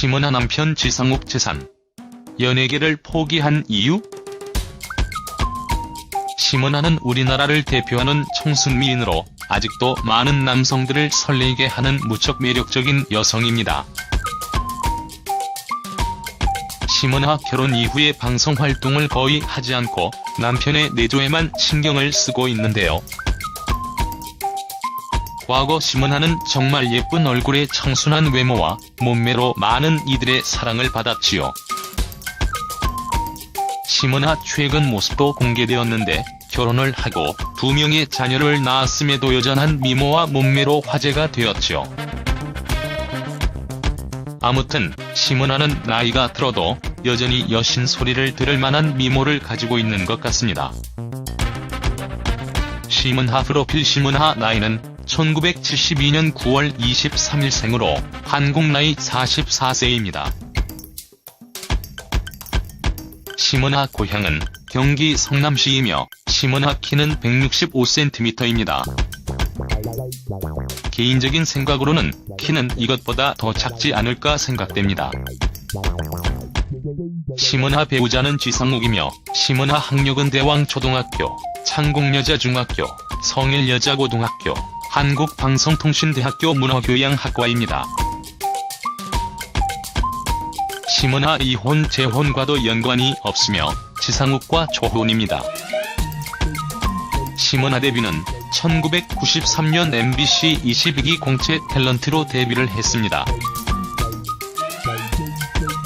심은하 남편 지상욱 재산. 연예계를 포기한 이유? 심은하는 우리나라를 대표하는 청순 미인으로 아직도 많은 남성들을 설레게 하는 무척 매력적인 여성입니다. 심은하 결혼 이후에 방송 활동을 거의 하지 않고 남편의 내조에만 신경을 쓰고 있는데요. 과거 심은하는 정말 예쁜 얼굴에 청순한 외모와 몸매로 많은 이들의 사랑을 받았지요. 심은하 최근 모습도 공개되었는데 결혼을 하고 두 명의 자녀를 낳았음에도 여전한 미모와 몸매로 화제가 되었죠. 아무튼 심은하는 나이가 들어도 여전히 여신 소리를 들을 만한 미모를 가지고 있는 것 같습니다. 심은하 프로필 심은하 나이는 1972년 9월 23일 생으로 한국 나이 44세입니다. 심은하 고향은 경기 성남시이며 심은하 키는 165cm입니다. 개인적인 생각으로는 키는 이것보다 더 작지 않을까 생각됩니다. 심은하 배우자는 지상욱이며 심은하 학력은 대왕초등학교, 창공여자중학교, 성일여자고등학교, 한국방송통신대학교 문화교양학과입니다. 심은하 이혼 재혼과도 연관이 없으며 지상욱과 조혼입니다. 심은하 데뷔는 1993년 MBC 22기 공채 탤런트로 데뷔를 했습니다.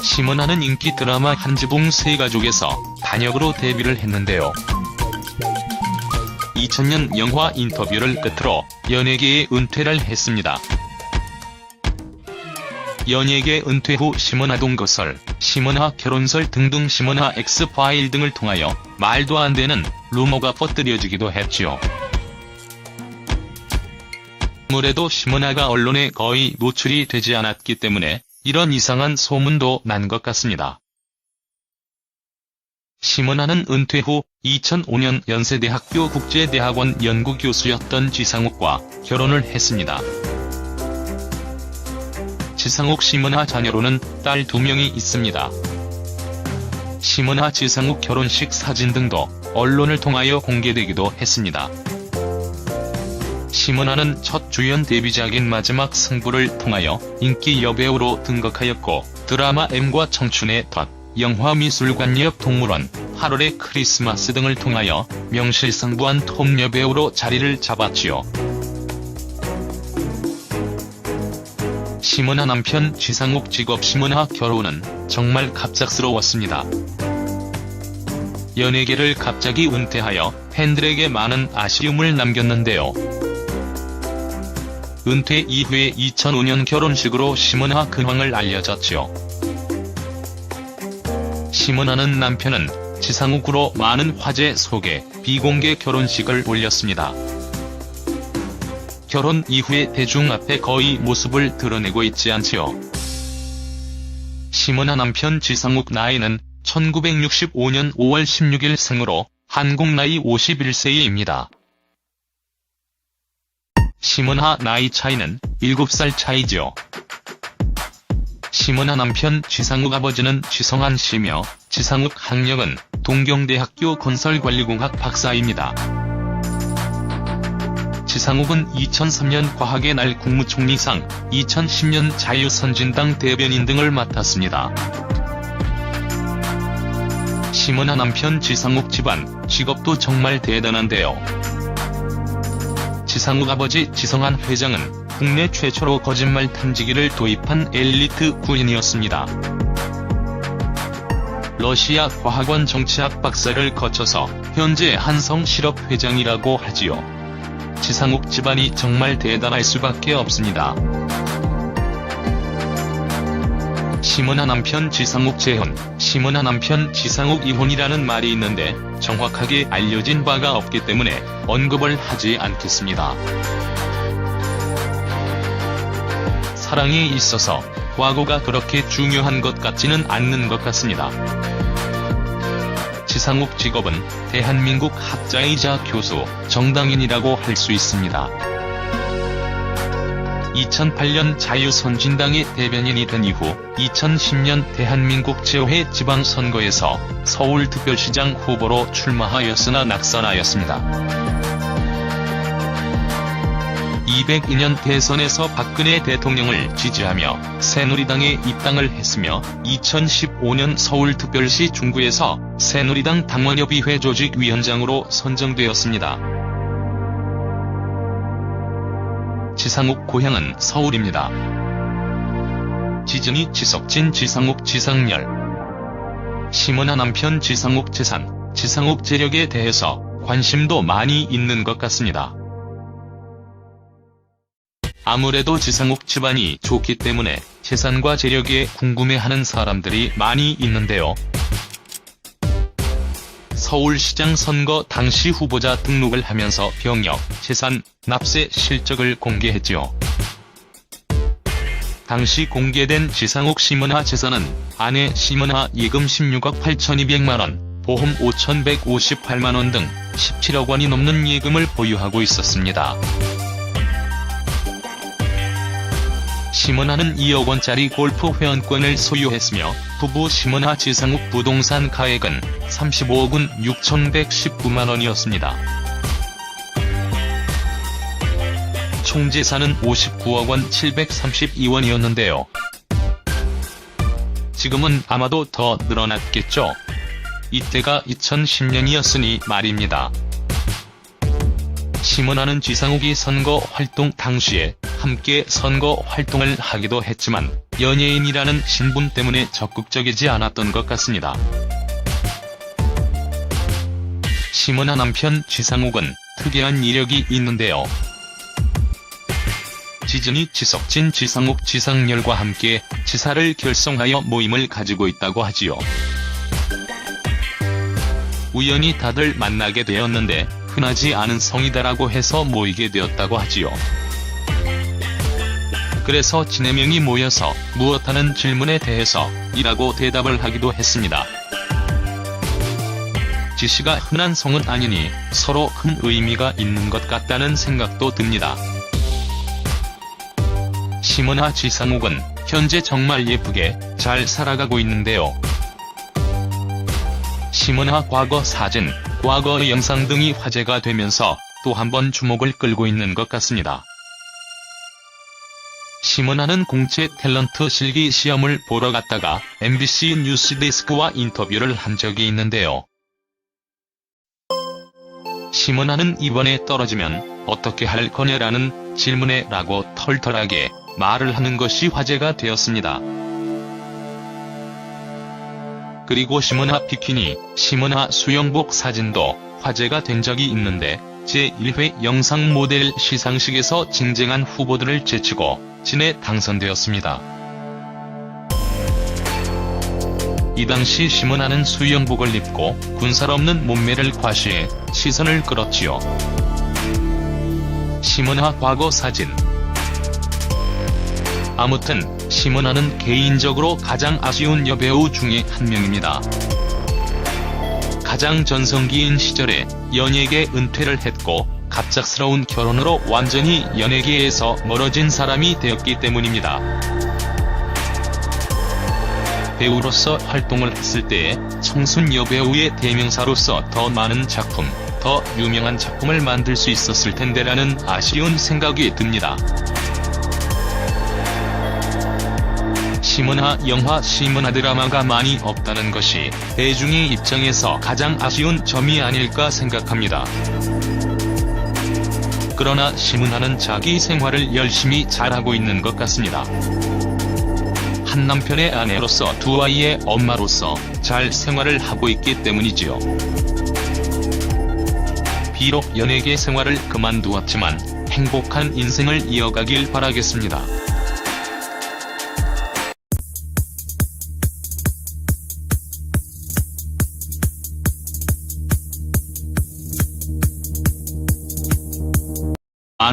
심은하는 인기 드라마 한지붕 세가족에서 단역으로 데뷔를 했는데요. 2000년 영화 인터뷰를 끝으로 연예계에 은퇴를 했습니다. 연예계 은퇴 후 심은하 동거설, 심은하 결혼설 등등 심은하 X파일 등을 통하여 말도 안 되는 루머가 퍼뜨려지기도 했지요. 아무래도 심은하가 언론에 거의 노출이 되지 않았기 때문에 이런 이상한 소문도 난 것 같습니다. 심은하는 은퇴 후 2005년 연세대학교 국제대학원 연구교수였던 지상욱과 결혼을 했습니다. 지상욱 심은하 자녀로는 딸두 명이 있습니다. 심은하 지상욱 결혼식 사진 등도 언론을 통하여 공개되기도 했습니다. 심은하는 첫 주연 데뷔작인 마지막 승부를 통하여 인기 여배우로 등극하였고 드라마 M과 청춘의 덫, 영화미술관역 동물원, 8월의 크리스마스 등을 통하여 명실상부한 톱 여배우로 자리를 잡았지요. 심은하 남편 지상욱 직업 심은하 결혼은 정말 갑작스러웠습니다. 연예계를 갑자기 은퇴하여 팬들에게 많은 아쉬움을 남겼는데요. 은퇴 이후에 2005년 결혼식으로 심은하 근황을 알려졌죠. 심은하는 남편은 지상욱으로 많은 화제 속에 비공개 결혼식을 올렸습니다. 결혼 이후에 대중 앞에 거의 모습을 드러내고 있지 않지요. 심은하 남편 지상욱 나이는 1965년 5월 16일 생으로 한국 나이 51세입니다. 심은하 나이 차이는 7살 차이죠. 심은하 남편 지상욱 아버지는 지성한 씨며 지상욱 학력은 동경대학교 건설관리공학 박사입니다. 지상욱은 2003년 과학의 날 국무총리상, 2010년 자유선진당 대변인 등을 맡았습니다. 심은하 남편 지상욱 집안, 직업도 정말 대단한데요. 지상욱 아버지 지성한 회장은 국내 최초로 거짓말 탐지기를 도입한 엘리트 군인이었습니다. 러시아 과학원 정치학 박사를 거쳐서 현재 한성 실업 회장이라고 하지요. 지상욱 집안이 정말 대단할 수밖에 없습니다. 심은하 남편 지상욱 재혼, 심은하 남편 지상욱 이혼이라는 말이 있는데 정확하게 알려진 바가 없기 때문에 언급을 하지 않겠습니다. 사랑에 있어서 과거가 그렇게 중요한 것 같지는 않는 것 같습니다. 지상욱 직업은 대한민국 학자이자 교수, 정당인이라고 할 수 있습니다. 2008년 자유선진당의 대변인이 된 이후 2010년 대한민국 제5회 지방선거에서 서울특별시장 후보로 출마하였으나 낙선하였습니다. 202년 대선에서 박근혜 대통령을 지지하며 새누리당에 입당을 했으며 2015년 서울특별시 중구에서 새누리당 당원협의회 조직위원장으로 선정되었습니다. 지상욱 고향은 서울입니다. 지진이 지석진 지상욱 지상렬 심은하 남편 지상욱 재산, 지상욱 재력에 대해서 관심도 많이 있는 것 같습니다. 아무래도 지상욱 집안이 좋기 때문에 재산과 재력에 궁금해하는 사람들이 많이 있는데요. 서울시장 선거 당시 후보자 등록을 하면서 병역, 재산, 납세 실적을 공개했지요. 당시 공개된 지상욱 심은하 재산은 아내 심은하 예금 16억 8,200만원, 보험 5,158만원 등 17억 원이 넘는 예금을 보유하고 있었습니다. 심은하는 2억 원짜리 골프 회원권을 소유했으며 부부 심은하 지상욱 부동산 가액은 35억 원 6,119만 원이었습니다. 총 재산은 59억 원 732원이었는데요. 지금은 아마도 더 늘어났겠죠. 이때가 2010년이었으니 말입니다. 심은하는 지상욱이 선거 활동 당시에 함께 선거 활동을 하기도 했지만 연예인이라는 신분 때문에 적극적이지 않았던 것 같습니다. 심은하 남편 지상욱은 특이한 이력이 있는데요. 지진이 지석진 지상욱 지상렬과 함께 지사를 결성하여 모임을 가지고 있다고 하지요. 우연히 다들 만나게 되었는데 흔하지 않은 성이다라고 해서 모이게 되었다고 하지요. 그래서 진해명이 모여서 무엇하는 질문에 대해서 이라고 대답을 하기도 했습니다. 지씨가 흔한 성은 아니니 서로 큰 의미가 있는 것 같다는 생각도 듭니다. 심은하 지상욱은 현재 정말 예쁘게 잘 살아가고 있는데요. 심은하 과거 사진, 과거의 영상 등이 화제가 되면서 또 한 번 주목을 끌고 있는 것 같습니다. 심은하는 공채 탤런트 실기 시험을 보러 갔다가 MBC 뉴스데스크와 인터뷰를 한 적이 있는데요. 심은하는 이번에 떨어지면 어떻게 할 거냐라는 질문에 라고 털털하게 말을 하는 것이 화제가 되었습니다. 그리고 심은하 비키니, 심은하 수영복 사진도 화제가 된 적이 있는데 제1회 영상 모델 시상식에서 쟁쟁한 후보들을 제치고 진에 당선되었습니다. 이 당시 심은하는 수영복을 입고 군살 없는 몸매를 과시해 시선을 끌었지요. 심은하 과거 사진 아무튼 심은하는 개인적으로 가장 아쉬운 여배우 중에 한 명입니다. 가장 전성기인 시절에 연예계 은퇴를 했고 갑작스러운 결혼으로 완전히 연예계에서 멀어진 사람이 되었기 때문입니다. 배우로서 활동을 했을 때에 청순 여배우의 대명사로서 더 많은 작품, 더 유명한 작품을 만들 수 있었을 텐데라는 아쉬운 생각이 듭니다. 심은하 영화 심은하 드라마가 많이 없다는 것이 대중의 입장에서 가장 아쉬운 점이 아닐까 생각합니다. 그러나 심은하는 자기 생활을 열심히 잘하고 있는 것 같습니다. 한 남편의 아내로서 두 아이의 엄마로서 잘 생활을 하고 있기 때문이지요. 비록 연예계 생활을 그만두었지만 행복한 인생을 이어가길 바라겠습니다.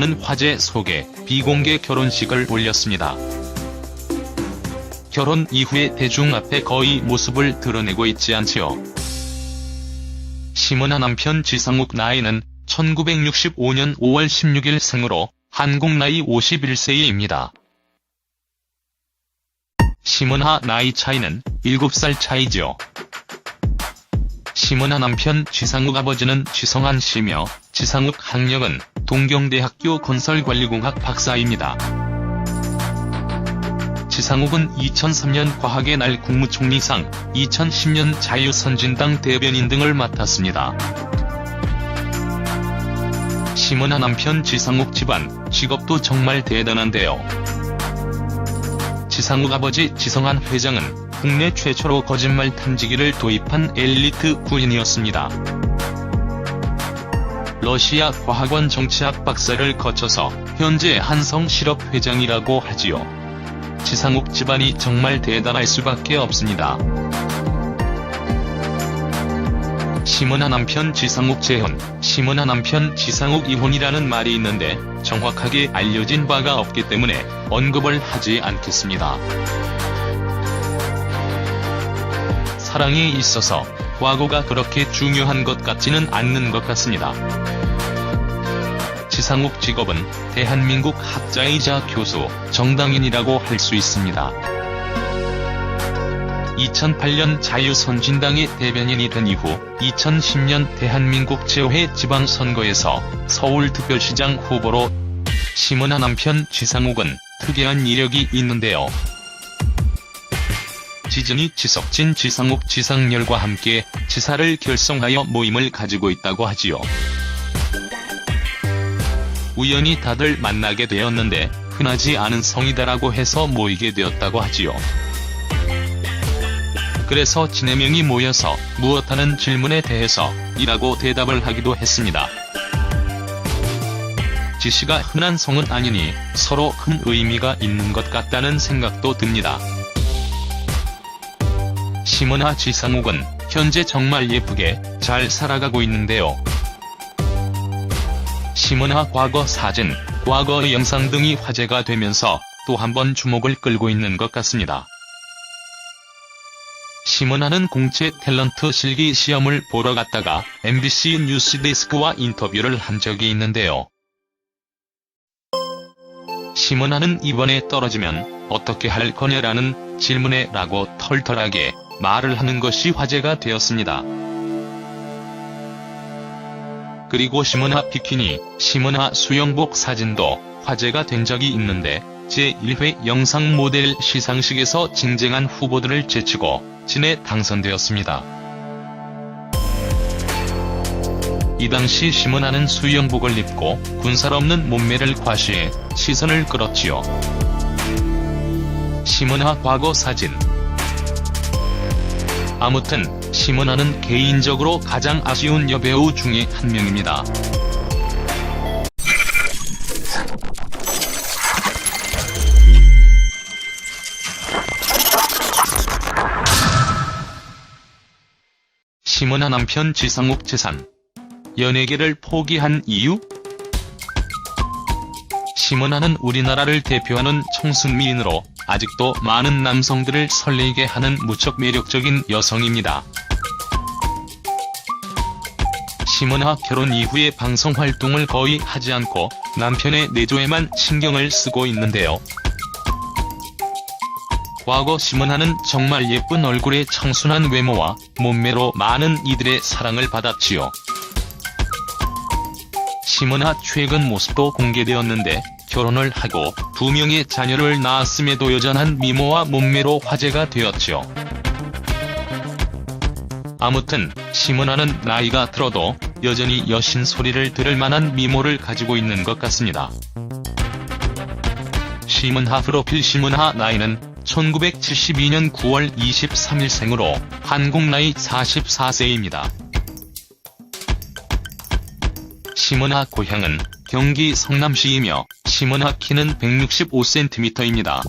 많은 화제 속에 비공개 결혼식을 올렸습니다. 결혼 이후에 대중 앞에 거의 모습을 드러내고 있지 않지요. 심은하 남편 지상욱 나이는 1965년 5월 16일 생으로 한국 나이 51세입니다. 심은하 나이 차이는 7살 차이죠. 심은하 남편 지상욱 아버지는 지성한 씨며 지상욱 학력은 동경대학교 건설관리공학 박사입니다. 지상욱은 2003년 과학의 날 국무총리상, 2010년 자유선진당 대변인 등을 맡았습니다. 심은하 남편 지상욱 집안, 직업도 정말 대단한데요. 지상욱 아버지 지성한 회장은 국내 최초로 거짓말 탐지기를 도입한 엘리트 구인이었습니다. 러시아 과학원 정치학 박사를 거쳐서 현재 한성 실업 회장이라고 하지요. 지상욱 집안이 정말 대단할 수밖에 없습니다. 심은하 남편 지상욱 재혼, 심은하 남편 지상욱 이혼이라는 말이 있는데 정확하게 알려진 바가 없기 때문에 언급을 하지 않겠습니다. 사랑에 있어서 과거가 그렇게 중요한 것 같지는 않는 것 같습니다. 지상욱 직업은 대한민국 학자이자 교수, 정당인이라고 할 수 있습니다. 2008년 자유선진당의 대변인이 된 이후 2010년 대한민국 제5회 지방선거에서 서울특별시장 후보로 심은하 남편 지상욱은 특이한 이력이 있는데요. 지진이 지석진 지상욱 지상렬과 함께 지사를 결성하여 모임을 가지고 있다고 하지요. 우연히 다들 만나게 되었는데 흔하지 않은 성이다라고 해서 모이게 되었다고 하지요. 그래서 진해명이 모여서 무엇하는 질문에 대해서 이라고 대답을 하기도 했습니다. 지씨가 흔한 성은 아니니 서로 큰 의미가 있는 것 같다는 생각도 듭니다. 심은하 지상욱은 현재 정말 예쁘게 잘 살아가고 있는데요. 심은하 과거 사진, 과거의 영상 등이 화제가 되면서 또 한 번 주목을 끌고 있는 것 같습니다. 심은하는 공채 탤런트 실기 시험을 보러 갔다가 MBC 뉴스데스크와 인터뷰를 한 적이 있는데요. 심은하는 이번에 떨어지면 어떻게 할 거냐라는 질문에 라고 털털하게 말을 하는 것이 화제가 되었습니다. 그리고 심은하 비키니, 심은하 수영복 사진도 화제가 된 적이 있는데 제1회 영상 모델 시상식에서 쟁쟁한 후보들을 제치고 진에 당선되었습니다. 이 당시 심은하는 수영복을 입고 군살 없는 몸매를 과시해 시선을 끌었지요. 심은하 과거 사진 아무튼 심은하는 개인적으로 가장 아쉬운 여배우 중에 한 명입니다. 심은하 남편 지상욱 재산 연예계를 포기한 이유? 심은하는 우리나라를 대표하는 청순미인으로 아직도 많은 남성들을 설레게 하는 무척 매력적인 여성입니다. 심은하 결혼 이후에 방송 활동을 거의 하지 않고 남편의 내조에만 신경을 쓰고 있는데요. 과거 심은하는 정말 예쁜 얼굴의 청순한 외모와 몸매로 많은 이들의 사랑을 받았지요. 심은하 최근 모습도 공개되었는데 결혼을 하고 두 명의 자녀를 낳았음에도 여전한 미모와 몸매로 화제가 되었죠. 아무튼 심은하는 나이가 들어도 여전히 여신 소리를 들을 만한 미모를 가지고 있는 것 같습니다. 심은하 프로필 심은하 나이는 1972년 9월 23일 생으로 한국 나이 44세입니다. 심은하 고향은 경기 성남시이며 심은하 키는 165cm입니다.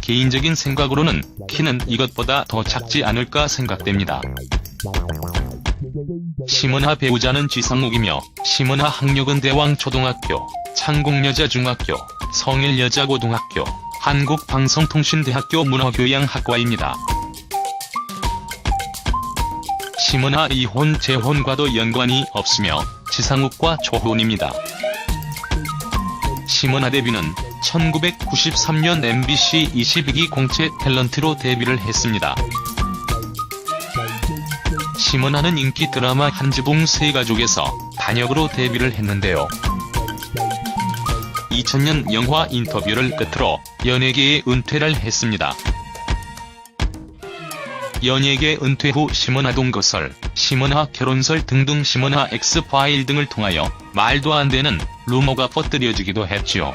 개인적인 생각으로는 키는 이것보다 더 작지 않을까 생각됩니다. 심은하 배우자는 지상욱이며 심은하 학력은 대왕초등학교, 창공여자중학교, 성일여자고등학교, 한국방송통신대학교 문화교양학과입니다. 심은하 이혼 재혼과도 연관이 없으며 지상욱과 초혼입니다. 심은하 데뷔는 1993년 MBC 22기 공채 탤런트로 데뷔를 했습니다. 심은하는 인기 드라마 한지붕 세가족에서 단역으로 데뷔를 했는데요. 2000년 영화 인터뷰를 끝으로 연예계에 은퇴를 했습니다. 연예계 은퇴 후 심은하 동거설, 심은하 결혼설 등등 심은하 엑스파일 등을 통하여 말도 안 되는 루머가 퍼뜨려지기도 했지요.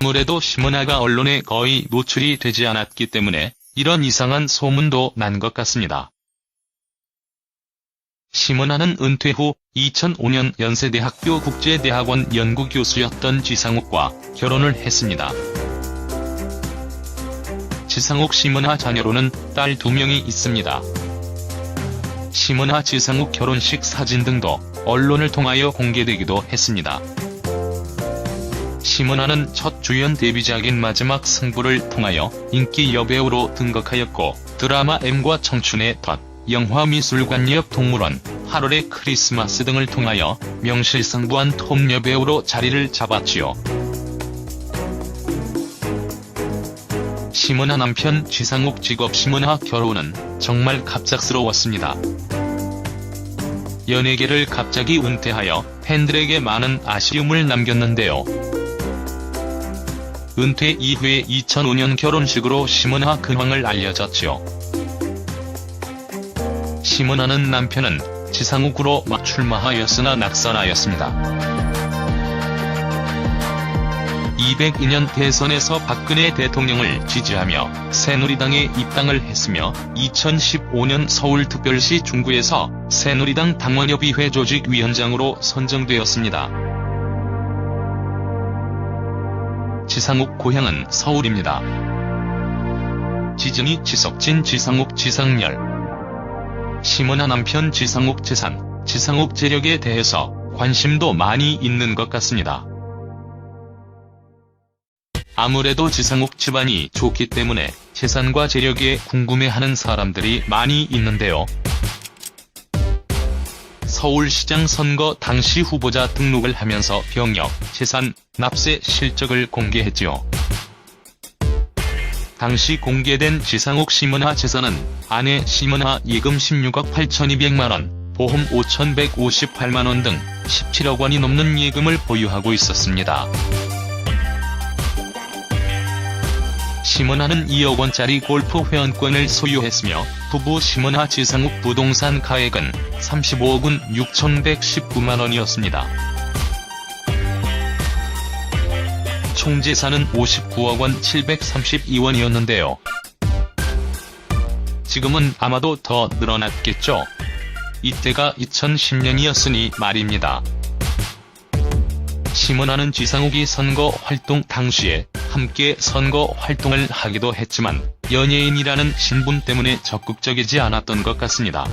아무래도 심은하가 언론에 거의 노출이 되지 않았기 때문에 이런 이상한 소문도 난 것 같습니다. 심은하는 은퇴 후 2005년 연세대학교 국제대학원 연구교수였던 지상욱과 결혼을 했습니다. 지상욱 심은하 자녀로는 딸두 명이 있습니다. 심은하 지상욱 결혼식 사진 등도 언론을 통하여 공개되기도 했습니다. 심은하는 첫 주연 데뷔작인 마지막 승부를 통하여 인기 여배우로 등극하였고 드라마 M과 청춘의 덫, 영화 미술관역 동물원, 8월의 크리스마스 등을 통하여 명실상부한 톱 여배우로 자리를 잡았지요. 심은하 남편 지상욱 직업 심은하 결혼은 정말 갑작스러웠습니다. 연예계를 갑자기 은퇴하여 팬들에게 많은 아쉬움을 남겼는데요. 은퇴 이후에 2005년 결혼식으로 심은하 근황을 알려졌죠. 심은하는 남편은 지상욱으로 막 출마하였으나 낙선하였습니다. 202년 대선에서 박근혜 대통령을 지지하며 새누리당에 입당을 했으며 2015년 서울특별시 중구에서 새누리당 당원협의회 조직위원장으로 선정되었습니다. 지상욱 고향은 서울입니다. 지진이 지석진 지상욱 지상렬 심은하 남편 지상욱 재산, 지상욱 재력에 대해서 관심도 많이 있는 것 같습니다. 아무래도 지상욱 집안이 좋기 때문에 재산과 재력에 궁금해하는 사람들이 많이 있는데요. 서울시장 선거 당시 후보자 등록을 하면서 병역, 재산, 납세 실적을 공개했지요. 당시 공개된 지상욱 심은하 재산은 아내 심은하 예금 16억 8,200만원, 보험 5,158만원 등 17억 원이 넘는 예금을 보유하고 있었습니다. 심은하는 2억 원짜리 골프 회원권을 소유했으며 부부 심은하 지상욱 부동산 가액은 35억 원 6,119만 원이었습니다. 총 재산은 59억 원 732원이었는데요. 지금은 아마도 더 늘어났겠죠. 이때가 2010년이었으니 말입니다. 심은하는 지상욱이 선거 활동 당시에 함께 선거 활동을 하기도 했지만 연예인이라는 신분 때문에 적극적이지 않았던 것 같습니다.